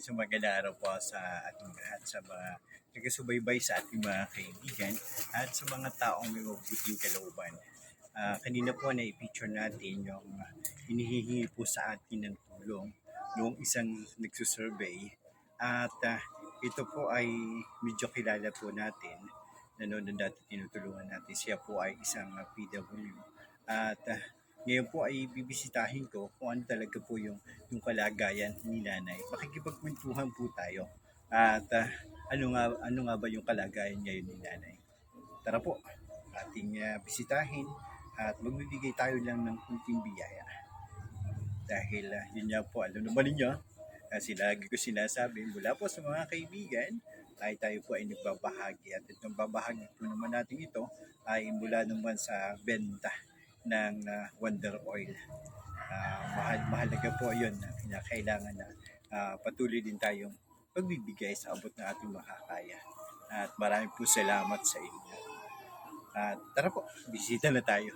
Isang magandang araw po sa ating lahat, sa mga nagasubaybay sa ating mga kaibigan at sa mga taong may mabuting kalooban. Ah, kanina po na i-picture natin yung ah, hinihingi po sa atin ng tulong noong isang nagsusurvey at ah, ito po ay medyo kilala po natin na noon na dati tinutulungan natin. Siya po ay isang ah, PW at ah, ngayon po ay bibisitahin ko kung ano talaga po yung, yung kalagayan ni nanay. Makikipagkwentuhan po tayo. At ah, ano, nga, ano nga ba yung kalagayan ngayon ni nanay? Tara po, ating ah, bisitahin at magbibigay tayo lang ng kunting biyaya. Dahil ah, yun nga po, alam naman ninyo, kasi lagi ko sinasabi, mula po sa mga kaibigan, ay tayo po ay nagbabahagi. At itong babahagi po naman natin ito ay mula naman sa benta ng ah, Wonder Oil. Ah, mahal, mahalaga po yun na kinakailangan na ah, patuloy din tayong pagbibigay sa abot ng ating makakaya. At maraming po salamat sa inyo. At tara po, bisita na tayo.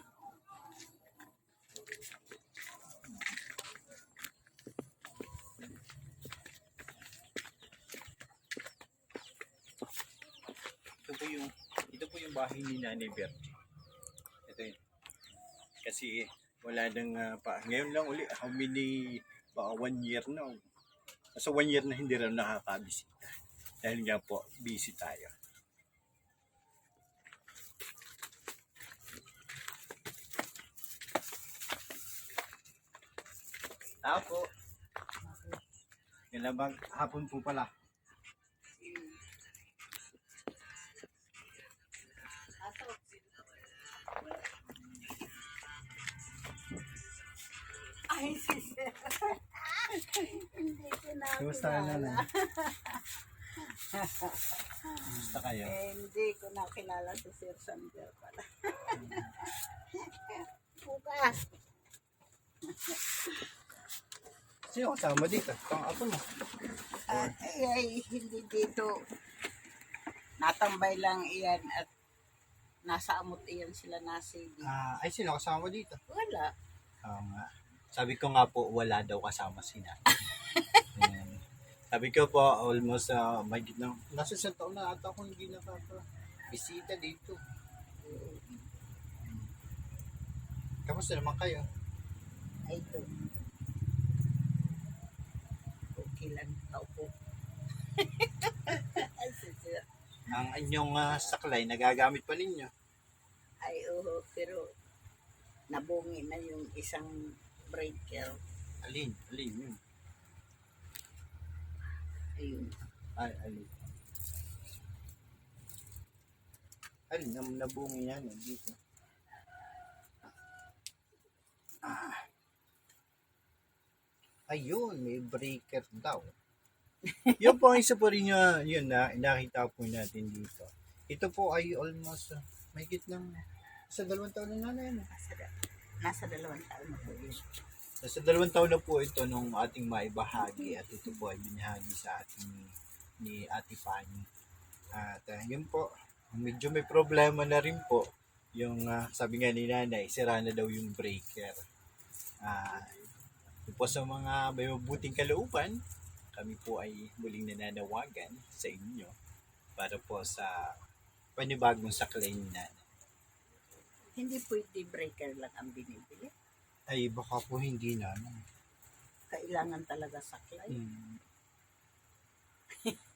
Ito po yung ito po yung bahay ni Nanay Bertie. Ito yun. Kasi wala nang ah, pa. Ngayon lang uli, how many, baka one year na. Nasa one year na hindi rin nakakabisita. Dahil nga po, busy tayo. Tao po. Kailan hapon po pala. Kumusta ka kilala. na Kumusta kayo? Eh, hindi ko na kilala si Sir Sander pala. Bukas. Sino kasama dito? Pang apo mo. Ah, ay, ay, hindi dito. Natambay lang iyan at nasa amot iyan sila nasigi. Ah, ay sino kasama dito? Wala. Oo nga. Sabi ko nga po, wala daw kasama si nanay. Ayan. Sabi ko po, almost uh, may na, nasa isang taon na ata ako hindi nakaka-bisita dito. Kamusta naman kayo? Ay, ito. Okay lang. Kaupo. Ang inyong ah, saklay, nagagamit pa ninyo. Ay, oo. Pero nabungi na yung isang breaker. Alin? Alin yun? Ayun. Ay, alin. Alin, nam- nabungi yan dito. Ah. Ayun, may breaker daw. yun po isa po rin yun, yun na nakita po natin dito. Ito po ay almost uh, may ng sa dalawang taon na na yan. eh. Nasa, da- nasa dalawang taon na po yun. Nasa dalawang taon na po ito nung ating maibahagi at ito po ay binahagi sa ating ni, Ate Fanny. At uh, yun po, medyo may problema na rin po yung ah, sabi nga ni nanay, sira na daw yung breaker. Yun po sa mga may mabuting kalooban, kami po ay muling nananawagan sa inyo para po sa panibagong saklay ni nanay. Hindi pwede breaker lang ang binibili. Ay baka po hindi na. ano. Kailangan talaga saklay. Hmm.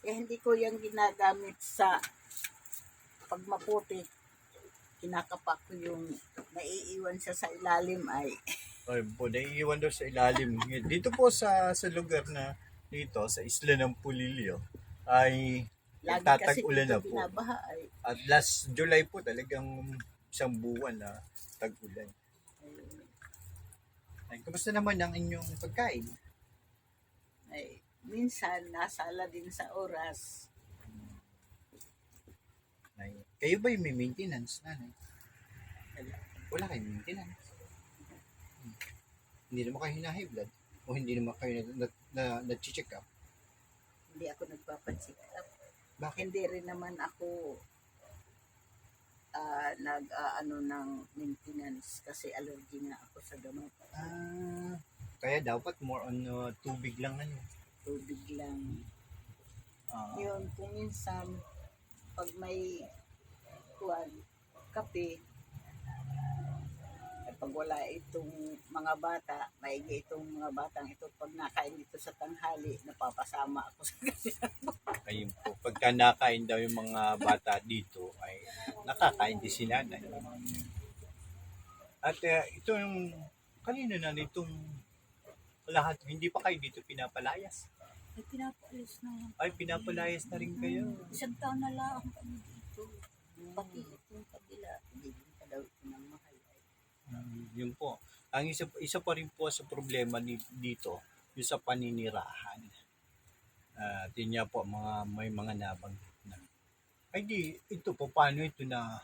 Eh, hindi ko yung ginagamit sa pag maputi. Kinakapak ko yung naiiwan siya sa ilalim ay Ay po, naiiwan daw sa ilalim. Dito po sa sa lugar na dito, sa isla ng Pulilio, ay lagi kasi Tatag-ulan ito na po. binabaha ay, at last July po talagang isang buwan na tag-ulan. ay, kumusta naman ang inyong pagkain? ay minsan nasala din sa oras. Ay, kayo ba yung may maintenance na? Wala. Wala kayong maintenance. Hmm. Hindi naman kayo hina-high blood o hindi naman kayo na, na, na, na-check up. Hindi ako nagpapansin. Bakit? Hindi rin naman ako ah, nag ah, ano ng maintenance kasi allergy nga ako sa gamot. Ah, Kaya dapat more on uh, tubig lang ano. tubig lang. Ah, Yun, kung minsan, pag may kuwan, kape, wala itong mga bata, maigi itong mga batang ito, pag nakain dito sa tanghali, napapasama ako sa kanila. ayun po. Pagka nakain daw yung mga bata dito, ay nakakain din si nanay. At uh, ito yung, kanina na nitong lahat, hindi pa kayo dito pinapalayas. Ay, pinapaalis na. Ay, pinapalayas na rin kayo. Isang taon na lang kami dito. Pati itong kabila, hindi din pa daw ito ng mahal. Um, yun po. Ang isa, isa pa rin po sa problema ni, dito, yung sa paninirahan. At yun po, mga, may mga nabang na. Ay di, ito po, paano ito na,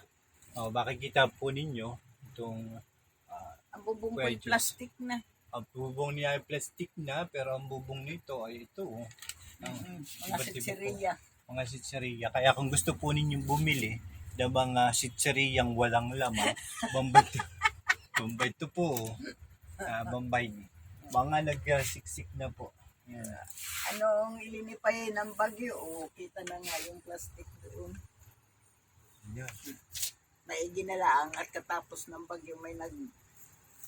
uh, makikita po ninyo, itong, ah, Ang bubong ko ay plastic na. ang bubong niya ay plastic na, pero ang bubong nito ay ito, oh. Ang Mm, mga po. sitsiriya. mga sitseriya. Kaya kung gusto po ninyong bumili ng mga sitseriyang walang laman, Bombay to, Bombay to po. Ah, Bombay. Mga nagsiksik na po. Yan. Anong ilinipay ng bagyo, o kita na nga yung plastic doon. Yan. Maigi na lang at katapos ng bagyo may nag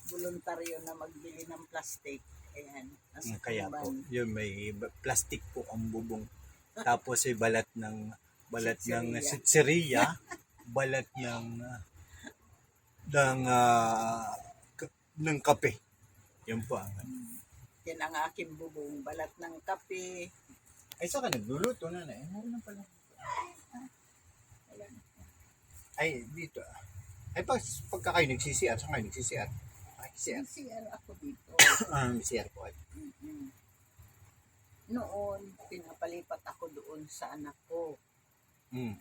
voluntaryo na magbili ng plastic. Ayan, nasa Mm, Kaya po, Tumban. yun may plastic po ang bubong. Tapos ay balat ng balat ng sitseriya, balat ng ah, ng ah, k- ng kape. Yan po ang Yan ang aking bubong. Balat ng kape. Ay, saka nagluluto na na. Eh, meron na pala. Ay, dito. ah. Ay, pag, pagka kayo nagsisiar, saan kayo nagsisiar? Ay, CR. CR ako dito. Um, CR po. Mm-mm. Noon, pinapalipat ako doon sa anak ko. Mm.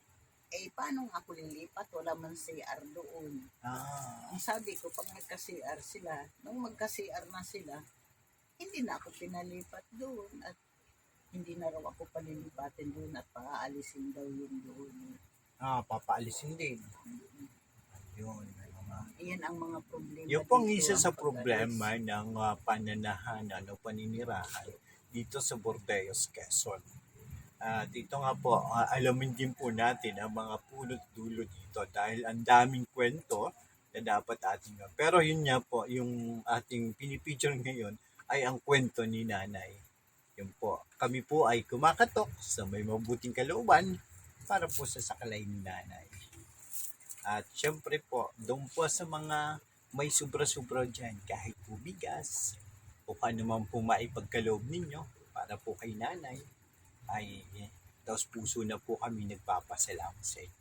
Eh, paano nga ako lilipat? Wala man CR doon. Ah. Ang sabi ko, pag nagka-CR sila, nung magka-CR na sila, hindi na ako pinalipat doon at hindi na raw ako palilipatin doon at paaalisin daw yun doon. Ah, papaalisin din. Yun. may mga... Iyan ang mga problema. Yung pong isa sa problema ng uh, pananahanan o paninirahan dito sa Bordeos, Quezon. At ito nga po, ah, alamin din po natin ang mga pulot dulo dito dahil ang daming kwento na dapat ating Pero yun nga po, yung ating pinipicture ngayon ay ang kwento ni nanay. Yun po, kami po ay kumakatok sa may mabuting kalooban para po sa sakalay ni nanay. At syempre po, doon po sa mga may sobra-sobra dyan, kahit po bigas, o ano man po maipagkaloob ninyo para po kay nanay, ay taos puso na po kami nagpapasalamat sa inyo.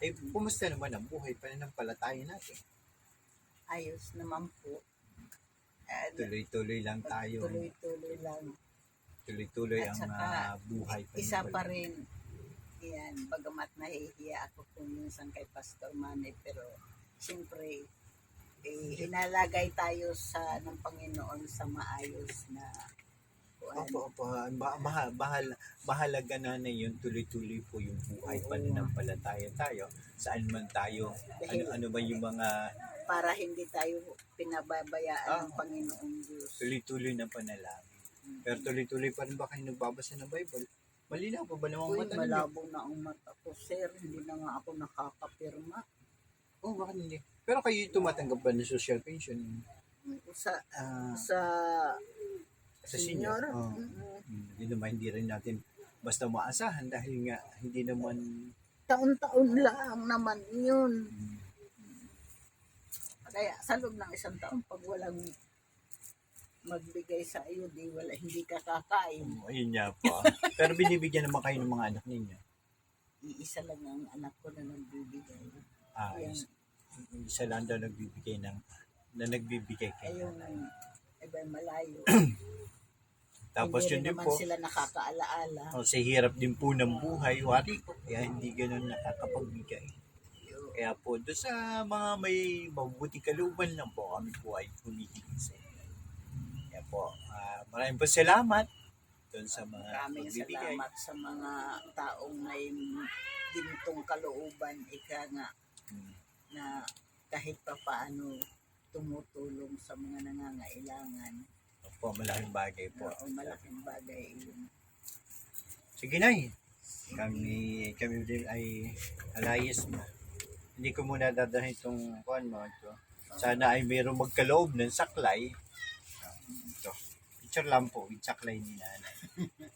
Eh, kumusta naman ang buhay pananampalataya natin? Ayos naman po. At Tuloy-tuloy lang tayo. tuloy-tuloy lang. Tuloy-tuloy ang ah, buhay Isa pa rin, yan, bagamat nahihiya ako kung minsan kay Pastor Manny, pero siyempre, eh, inalagay tayo sa ng Panginoon sa maayos na. Opo, opo. Bahal, bahal, bahalaga na na yun, tuloy-tuloy po yung buhay pananampalataya tayo. Saan man tayo, ano, Dahil- ano ba yung mga para hindi tayo pinababayaan Ah. ng Panginoong Diyos. tuloy-tuloy na panalangin. Pero tuloy-tuloy pa rin ba kayo nagbabasa ng Bible? Malinaw pa ba namang Uy, mata malabo na ang mata ko, sir. Hindi na nga ako nakakapirma. Oh, bakit hindi? Pero kayo tumatanggap ba ng social pension? Sa, Ah, sa, sa senior? Oo. mm, Hmm, Hindi naman, hindi rin natin basta maasahan dahil nga hindi naman taon-taon lang naman yun. hmm, Kaya sa loob ng isang taon, pag walang magbigay sa iyo, di wala, hindi ka kakain. um, ayun nga po. Pero binibigyan naman kayo ng mga anak ninyo. Iisa lang ang anak ko na nagbibigay. Ah, Ayan. is- isa lang daw nagbibigay ng na nagbibigay Ay, kayo. yung iba malayo. Tapos hindi yun din po, sila nakakaalaala. oh, sa hirap din po ng buhay, wari kaya hindi ganun nakakapagbigay. Kaya po, doon sa mga may mabuti kalooban lang po, kami po ay humihingi sa inyo. Kaya po, ah, maraming po salamat doon sa mga Maraming magbibigay. salamat sa mga taong may gintong kalooban, ika nga, Hmm. na kahit pa paano tumutulong sa mga nangangailangan. Po, malaking bagay po. Oo, malaking bagay. Sige na Kami, kami din ay alayas na. Hindi ko muna dadalhin itong kuan mo ito. Sana ay mayroong magkaloob ng saklay. Ito. Picture lang po, with saklay ni nanay.